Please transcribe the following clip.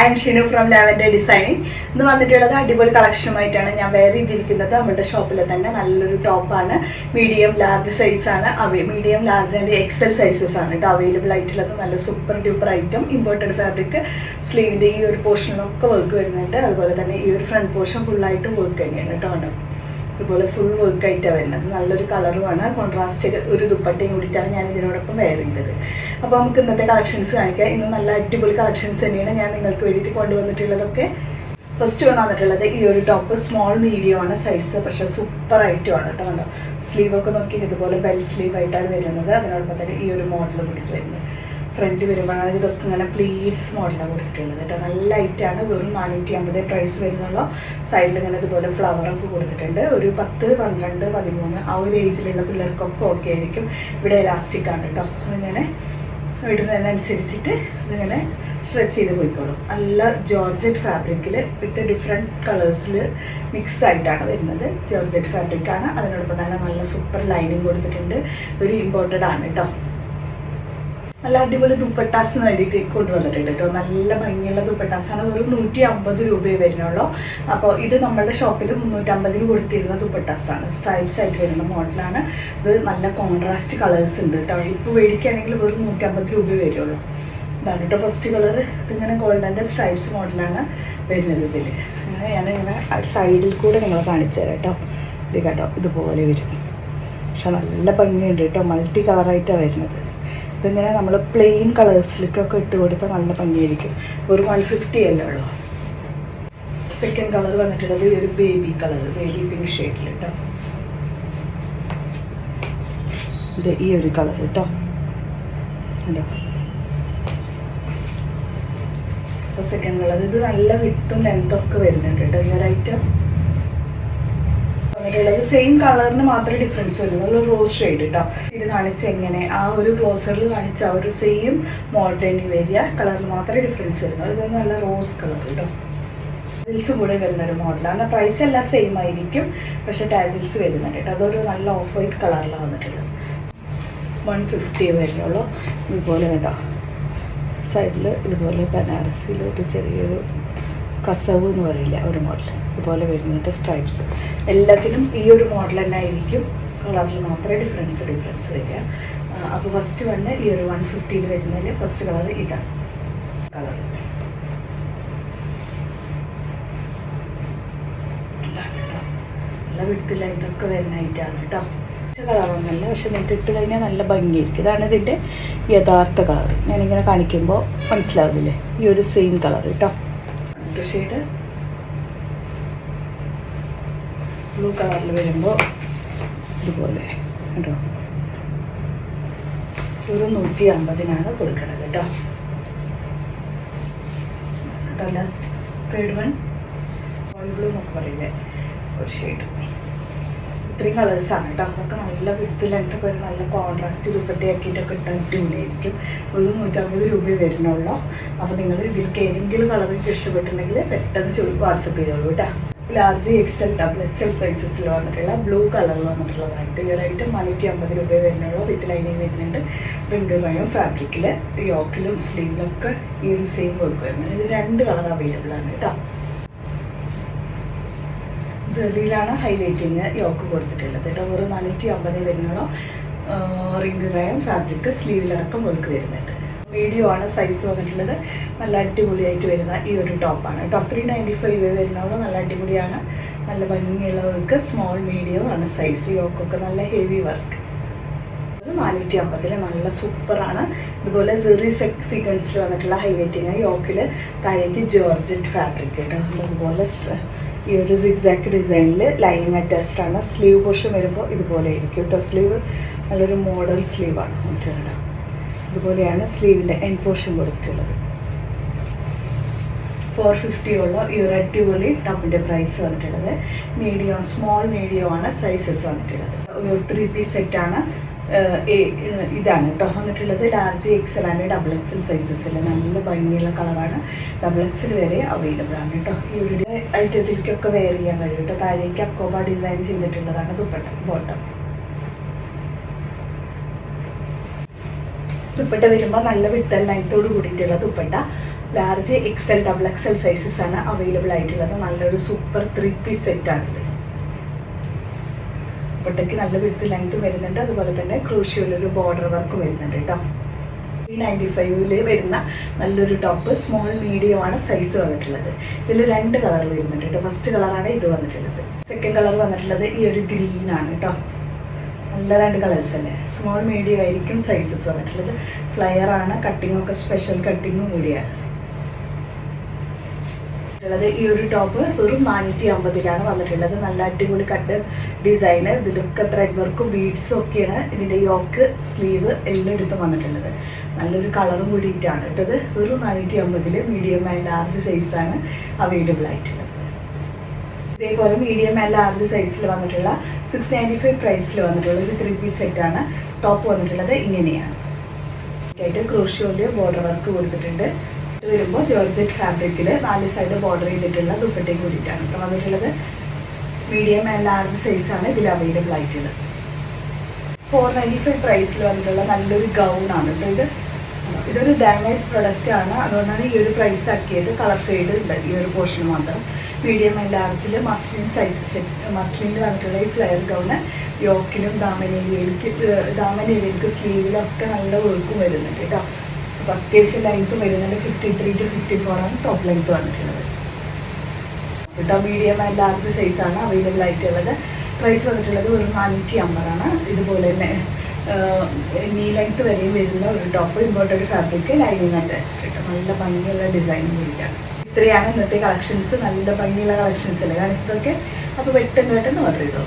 I am Shinu from lavender designing ഇന്ന് വന്നിട്ടുള്ളത് അടിപൊളി കളക്ഷനുമായിട്ടാണ് ഞാൻ വേറെ ചെയ്തിരിക്കുന്നത് നമ്മുടെ ഷോപ്പിൽ തന്നെ നല്ലൊരു ടോപ്പാണ് മീഡിയം ലാർജ് സൈസാണ് അവൈ medium large and XL sizes ആണ് കേട്ടോ അവൈലബിൾ ആയിട്ടുള്ളത്. നല്ല super duper item imported fabric സ്ലീവിന്റെ ഈ ഒരു പോർഷനിലൊക്കെ വർക്ക് വരുന്നുണ്ട്. അതുപോലെ തന്നെ ഈ ഒരു ഫ്രണ്ട് പോർഷൻ ഫുള്ളായിട്ടും വർക്ക് തന്നെയാണ് കേട്ടോ ഇതുപോലെ ഫുൾ വർക്ക് ആയിട്ടാണ് വരുന്നത്. നല്ലൊരു കളറുമാണ് കോൺട്രാസ്റ്റ് ഒരു ദുപ്പട്ടയും കൂടിയിട്ടാണ് ഞാൻ ഇതിനോടൊപ്പം വെയർ ചെയ്തത്. അപ്പോൾ നമുക്ക് ഇന്നത്തെ കളക്ഷൻസ് കാണിക്കാം. ഇന്ന് നല്ല അടിപൊളി കളക്ഷൻസ് തന്നെയാണ് ഞാൻ നിങ്ങൾക്ക് വേണ്ടിയിട്ട് കൊണ്ടുവന്നിട്ടുള്ളതൊക്കെ. ഫസ്റ്റ് വൺ വന്നിട്ടുള്ളത് ഈ ഒരു ടോപ്പ് സ്മോൾ മീഡിയം ആണ്. സൈസ് പക്ഷെ സൂപ്പർ ആയിട്ട് ആണ് കേട്ടോ കണ്ടോ? സ്ലീവൊക്കെ നോക്കി ഇതുപോലെ ബെൽ സ്ലീവ് ആയിട്ടാണ് വരുന്നത്. അതിനോടൊപ്പം തന്നെ ഈ ഒരു മോഡൽ കൂടിയിട്ട് വരുന്നത്. ഫ്രണ്ട് വരുമ്പോഴാണ് ഇതൊക്കെ ഇങ്ങനെ പ്ലീറ്റ്സ് മോഡലാണ് കൊടുത്തിട്ടുള്ളത് കേട്ടോ. നല്ല ലൈറ്റാണ് വെറും നാനൂറ്റി അമ്പത് പ്രൈസ് വരുന്നുള്ള സൈഡിൽ ഇങ്ങനെ ഇതുപോലെ ഫ്ലവറൊക്കെ കൊടുത്തിട്ടുണ്ട്. ഒരു പത്ത് പന്ത്രണ്ട് പതിമൂന്ന് ആ ഒരു ഏജിലുള്ള പിള്ളേർക്കൊക്കെ ഓക്കെ ആയിരിക്കും. ഇവിടെ ഇലാസ്റ്റിക് ആണ് കേട്ടോ. അതിങ്ങനെ ഇടുന്നതിനനുസരിച്ചിട്ട് ഇതിങ്ങനെ സ്ട്രെച്ച് ചെയ്ത് പോയിക്കോളും. നല്ല ജോർജറ്റ് ഫാബ്രിക്കിൽ വിത്ത് ഡിഫറെന്റ് കളേഴ്സിൽ മിക്സ് ആയിട്ടാണ് വരുന്നത്. ജോർജറ്റ് ഫാബ്രിക്കാണ് അതിനോടൊപ്പം തന്നെ നല്ല സൂപ്പർ ലൈനിങ് കൊടുത്തിട്ടുണ്ട്. ഒരു ഇമ്പോർട്ടഡ് ആണ് കേട്ടോ. നല്ല അടിപൊളി ദുപ്പട്ടാസ് വേണ്ടിയിട്ട് കൊണ്ടുവന്നിട്ടുണ്ട് കേട്ടോ നല്ല ഭംഗിയുള്ള ദുപ്പട്ടാസാണ്. വെറും നൂറ്റി അമ്പത് രൂപയെ വരുന്നുള്ളൂ. അപ്പോൾ ഇത് നമ്മളുടെ ഷോപ്പിൽ മുന്നൂറ്റമ്പതിന് കൊടുത്തിരുന്ന ദുപ്പട്ടാസാണ്. സ്ട്രൈപ്സ് ആയിട്ട് വരുന്ന മോഡലാണ് ഇത് നല്ല കോൺട്രാസ്റ്റ് കളേഴ്സ് ഉണ്ട് കേട്ടോ ഇപ്പോൾ മേടിക്കുകയാണെങ്കിൽ വെറും നൂറ്റമ്പത് രൂപ വരുള്ളൂ. ഇതാണ് കേട്ടോ ഫസ്റ്റ് കളർ ഇതിങ്ങനെ ഗോൾഡന്റെ സ്ട്രൈപ്സ് മോഡലാണ് വരുന്നത് ഇതിൽ ഇങ്ങനെ സൈഡിൽ കൂടെ നിങ്ങൾ കാണിച്ചു തരാം കേട്ടോ ഇത് കേട്ടോ ഇതുപോലെ വരും. പക്ഷെ നല്ല ഭംഗിയുണ്ട് കേട്ടോ മൾട്ടി കളറായിട്ടാണ് വരുന്നത്. ഇതിങ്ങനെ നമ്മൾ പ്ലെയിൻ കളേഴ്സിലേക്കൊക്കെ ഇട്ട് കൊടുത്താൽ നല്ല ഭംഗിയായിരിക്കും. ഒരു വൺ ഫിഫ്റ്റി അല്ലേ ഉള്ളൂ. സെക്കൻഡ് കളർ വന്നിട്ടുള്ളത് ഈ ഒരു ബേബി കളർ ബേബി പിങ്ക് ഷെയ്ഡിൽ കേട്ടോ ഇത് ഈ ഒരു കളർ കേട്ടോ കണ്ടോ? സെക്കൻഡ് കളർ ഇത് നല്ല വിട്ടും ലെങ്തും ഒക്കെ വരുന്നുണ്ട് കേട്ടോ ഈ ഒരു ഐറ്റം വന്നിട്ടുള്ളത്. സെയിം കളറിന് മാത്രമേ ഡിഫറൻസ് വരുന്നുള്ളൂ റോസ് ഷെയ്ഡ് കേട്ടോ ഇത് കാണിച്ച എങ്ങനെ? ആ ഒരു ക്ലോസറിൽ കാണിച്ച ആ ഒരു സെയിം മോഡലിന് വരിക കളറിന് മാത്രമേ ഡിഫറൻസ് വരുന്നുള്ളൂ ഇത് നല്ല റോസ് കളർ കേട്ടോ ടാജിൽസും കൂടെ വരുന്ന ഒരു മോഡലാണ് പ്രൈസ് എല്ലാം സെയിം ആയിരിക്കും. പക്ഷെ ടാജിൽസ് വരുന്നുണ്ട് കേട്ടോ. അതൊരു നല്ല ഓഫ് വൈറ്റ് കളറിലാണ് വന്നിട്ടുള്ളത്. വൺ ഫിഫ്റ്റി വരുന്നുള്ളൂ. ഇതുപോലെ കേട്ടോ. സൈഡിൽ ഇതുപോലെ ബനാറസിലോട്ട് ചെറിയൊരു കസവ് എന്ന് പറയില്ല ഒരു മോഡൽ ഇതുപോലെ വരുന്നുണ്ട് സ്ട്രൈപ്സ് എല്ലാത്തിനും ഈ ഒരു മോഡൽ തന്നെ ആയിരിക്കും കളറിൽ മാത്രമേ ഡിഫറൻസ് ഡിഫറൻസ് വരിക. അപ്പോൾ ഫസ്റ്റ് വണ്ണ് ഈ ഒരു വൺ ഫിഫ്റ്റിയിൽ വരുന്നതിൽ ഫസ്റ്റ് കളർ ഇതാണ് കളർ നല്ല വിടത്തില്ല ഇതൊക്കെ വരുന്നതായിട്ടാണ് കേട്ടോ. കളറൊന്നുമല്ല പക്ഷെ നിങ്ങൾക്ക് ഇട്ട് കഴിഞ്ഞാൽ നല്ല ഭംഗിയായിരിക്കും. ഇതാണ് ഇതിന്റെ യഥാർത്ഥ കളർ ഞാനിങ്ങനെ കാണിക്കുമ്പോൾ മനസ്സിലാവുന്നില്ലേ? ഈ ഒരു സെയിം കളർ കേട്ടോ. ഷെയ്ഡ് ബ്ലൂ കളറിൽ വരുമ്പോൾ ഇതുപോലെ കേട്ടോ ഒരു നൂറ്റി അമ്പതിനാണ് കൊടുക്കണത് കേട്ടോ. കേട്ടോ last third one oil blue എന്നൊക്കെ പറയില്ലേ ഒരു ഷെയ്ഡ് ഇത്രയും കളേഴ്സാണ് കേട്ടോ അതൊക്കെ നല്ല വിടുത്തിലായിട്ടൊക്കെ ഒരു നല്ല കോൺട്രാസ്റ്റ് രൂപത്തിയാക്കിയിട്ടൊക്കെ ഇട്ട് അടിപൊളിയായിരിക്കും ഒരു നൂറ്റമ്പത് രൂപ വരുന്നുള്ളൂ. അപ്പോൾ നിങ്ങൾ ഇതിലേക്ക് ഏതെങ്കിലും കളർ നിങ്ങൾക്ക് ഇഷ്ടപ്പെട്ടിട്ടുണ്ടെങ്കിൽ പെട്ടെന്ന് ചോദിക്കും വാട്സപ്പ് ചെയ്തോളൂ കേട്ടോ ലാർജ് എക്സൽ ഡബിൾ എക്സൽ സൈസസിൽ വന്നിട്ടുള്ള ബ്ലൂ കളറിൽ വന്നിട്ടുള്ളതാണ് ഈ റേറ്റ് നാനൂറ്റി അമ്പത് രൂപ വരുന്നുള്ളൂ. വിത്ത് ലൈനിങ് വരുന്നുണ്ട്. റിങ്കിൾ റയം ഫാബ്രിക്കിൽ യോക്കിലും സ്ലീവിലൊക്കെ ഈ ഒരു സെയിം വർക്ക് വരുന്നത്. ഇത് രണ്ട് കളർ അവൈലബിൾ ആണ് കേട്ടോ ജെറിയിലാണ് ഹൈലൈറ്റിങ് യോക്ക് കൊടുത്തിട്ടുള്ളത്. കേട്ടോ ഒരു നാനൂറ്റി അമ്പത് വരുന്നുള്ളൂ റിംഗ് വയം ഫാബ്രിക് സ്ലീവിലടക്കം വർക്ക് വരുന്നുണ്ട്. വീഡിയോ ആണ് സൈസ് വന്നിട്ടുള്ളത്. നല്ല അടിപൊളിയായിട്ട് വരുന്ന ഈ ഒരു ടോപ്പാണ് കേട്ടോ ത്രീ നയന്റി ഫൈവ് വരുന്നുള്ളൂ. നല്ല അടിപൊളിയാണ്. നല്ല ഭംഗിയുള്ള വർക്ക് സ്മോൾ മീഡിയം ആണ് സൈസ് യോക്കൊക്കെ നല്ല ഹെവി വർക്ക് നാനൂറ്റി അമ്പതിൽ നല്ല സൂപ്പറാണ് ഇതുപോലെ സെറി സീക്വൻസിൽ വന്നിട്ടുള്ള ഹൈലൈറ്റിങ് യോക്കിൽ താഴേക്ക് ജോർജറ്റ് ഫാബ്രിക് കേട്ടോ. അതുപോലെ ഈ ഒരു സിക്സാക്ക് ഡിസൈനിൽ ലൈനിങ് അറ്റാച്ച്ഡ് ആണ്. സ്ലീവ് പോർഷൻ വരുമ്പോൾ ഇതുപോലെ ആയിരിക്കും കേട്ടോ സ്ലീവ് നല്ലൊരു മോഡൽ സ്ലീവാണ് വന്നിട്ടുള്ളത്. ഇതുപോലെയാണ് സ്ലീവിന്റെ എൻ പോർഷൻ കൊടുത്തിട്ടുള്ളത്. ഫോർ ഫിഫ്റ്റി ഉള്ള ഈ ഒരു അടിപൊളി ടോപ്പിന്റെ പ്രൈസ് വന്നിട്ടുള്ളത്. മീഡിയം സ്മോൾ മീഡിയം ആണ് സൈസസ് വന്നിട്ടുള്ളത്. ഒരു ത്രീ പീസ് സെറ്റാണ് ഇതാണ് കേട്ടോ. വന്നിട്ടുള്ളത് ലാർജ് എക്സൽ ആണ്. ഡബിൾ എക്സൽ സൈസസിൽ നല്ല ഭംഗിയുള്ള കളറാണ് ഡബിൾ എക്സൽ വരെ അവൈലബിൾ ആണ് കേട്ടോ. ഒരു ഐറ്റത്തിലേക്കൊക്കെ വെയർ ചെയ്യാൻ കഴിയും കേട്ടോ. താഴേക്ക് അക്കോബ ഡിസൈൻ ചെയ്തിട്ടുള്ളതാണ് ദുപ്പട്ട ബോട്ടം ദുപ്പട്ട വരുമ്പോൾ നല്ല വിട്ടൽ ലൈത്തോട് കൂടിയിട്ടുള്ള dupatta. Large XL double XL sizes ആണ് അവൈലബിൾ ആയിട്ടുള്ളത്. നല്ലൊരു സൂപ്പർ ത്രീ പീസ് സെറ്റാണിത് ദുപ്പട്ടയ്ക്ക് നല്ല വിടുത്ത് ലെങ്ത് വരുന്നുണ്ട്. അതുപോലെ തന്നെ ക്രൂഷ്യയിലൊരു ബോർഡർ വർക്കും വരുന്നുണ്ട് കേട്ടോ. ത്രീ നയന്റി ഫൈവിൽ വരുന്ന നല്ലൊരു ടോപ്പ് സ്മോൾ മീഡിയം ആണ് സൈസ് വന്നിട്ടുള്ളത്. ഇതിൽ രണ്ട് കളർ വരുന്നുണ്ട് കേട്ടോ. ഫസ്റ്റ് കളറാണ് ഇത് വന്നിട്ടുള്ളത്. സെക്കൻഡ് കളർ വന്നിട്ടുള്ളത് ഈ ഒരു ഗ്രീൻ ആണ് കേട്ടോ. നല്ല രണ്ട് കളേഴ്സ് അല്ലേ? സ്മോൾ മീഡിയം ആയിരിക്കും സൈസസ് വന്നിട്ടുള്ളത്. കട്ടിംഗ് ഒക്കെ സ്പെഷ്യൽ കട്ടിങ്ങും കൂടിയാണ്. ഉള്ളത് ഈ ഒരു ടോപ്പ് വെറും നാനൂറ്റി അമ്പതിലാണ് വന്നിട്ടുള്ളത്. നല്ല അടിപൊളി കട്ട് ഡിസൈന് ഇതിലൊക്കെ ത്രെഡ് വർക്കും ബീഡ്സും ഒക്കെയാണ് ഇതിന്റെ യോക്ക് സ്ലീവ് എല്ലാം എടുത്തും വന്നിട്ടുള്ളത്. നല്ലൊരു കളറും കൂടിയിട്ടാണ് ഇട്ടത്. വെറും നാനൂറ്റി അമ്പതിൽ മീഡിയം ആൻഡ് ലാർജ് സൈസാണ് അവൈലബിൾ ആയിട്ടുള്ളത്. ഇതേപോലെ മീഡിയം ആൻഡ് ലാർജ് സൈസിൽ വന്നിട്ടുള്ള സിക്സ് നയന്റി ഫൈവ് പ്രൈസിൽ വന്നിട്ടുള്ള ഒരു ത്രീ പീസ് സെറ്റാണ് ടോപ്പ് വന്നിട്ടുള്ളത്. ഇങ്ങനെയാണ്. ആയിട്ട് ക്രൂഷ്യോൽ ബോർഡർ വർക്ക് കൊടുത്തിട്ടുണ്ട്. വരുമ്പോൾ ജോർജറ്റ് ഫാബ്രിക്കിൽ നാല് സൈഡ് ബോർഡർ ചെയ്തിട്ടുള്ള ദുപ്പട്ടയും കൂടിയിട്ടാണ്. കേട്ടോ വന്നിട്ടുള്ളത് മീഡിയം ആൻഡ് ലാർജ് സൈസാണ് ഇതിൽ അവൈലബിൾ ആയിട്ടുള്ളത്. ഫോർ നയന്റി ഫൈവ് പ്രൈസിൽ വന്നിട്ടുള്ള നല്ലൊരു ഗൗൺ ആണ് കേട്ടോ ഇത്. ഇതൊരു ഡാമേജ് പ്രൊഡക്റ്റ് ആണ്. അതുകൊണ്ടാണ് ഈ ഒരു പ്രൈസ് ആക്കിയത്. കളർ ഫെയ്ഡ് ഉണ്ട് ഈ ഒരു പോർഷൻ മാത്രം. മീഡിയം ആൻഡ് ലാർജിൽ മസ്ലിൻ സൈറ്റ് സെറ്റ് മസ്ലിനിൽ വന്നിട്ടുള്ള ഈ ഫ്ലെയർ ഗൗണ് യോക്കിലും ദാമനേരിയയിലേക്ക് ദാമനേരിയയിലേക്ക് സ്ലീവിലൊക്കെ നല്ല ഒഴുക്കും വരുന്നുണ്ട് കേട്ടോ അത്യാവശ്യം ലെങ്ത് വരുന്നുണ്ട് fifty three to fifty four ആണ് ടോപ്പ് ലെങ്ത് വന്നിട്ടുള്ളത്. കേട്ടോ മീഡിയം ആൻഡ് ലാർജ് സൈസാണ് അവൈലബിൾ ആയിട്ടുള്ളത്. പ്രൈസ് വന്നിട്ടുള്ളത് ഒരു നാനൂറ്റി അമ്പതാണ് ഇതുപോലെ തന്നെ നീ ലെങ്ത് വരെയും വരുന്ന ഒരു top important fabric lining attached കേട്ടോ. നല്ല ഭംഗിയുള്ള ഡിസൈൻ കൂടിയിട്ടാണ് ഇത്രയാണ് ഇന്നത്തെ കളക്ഷൻസ് നല്ല ഭംഗിയുള്ള കളക്ഷൻസ് അല്ലേ? കാണിച്ചതൊക്കെ? അപ്പോൾ പെട്ടെന്ന് പെട്ടെന്ന് ഓർഡർ ചെയ്തോ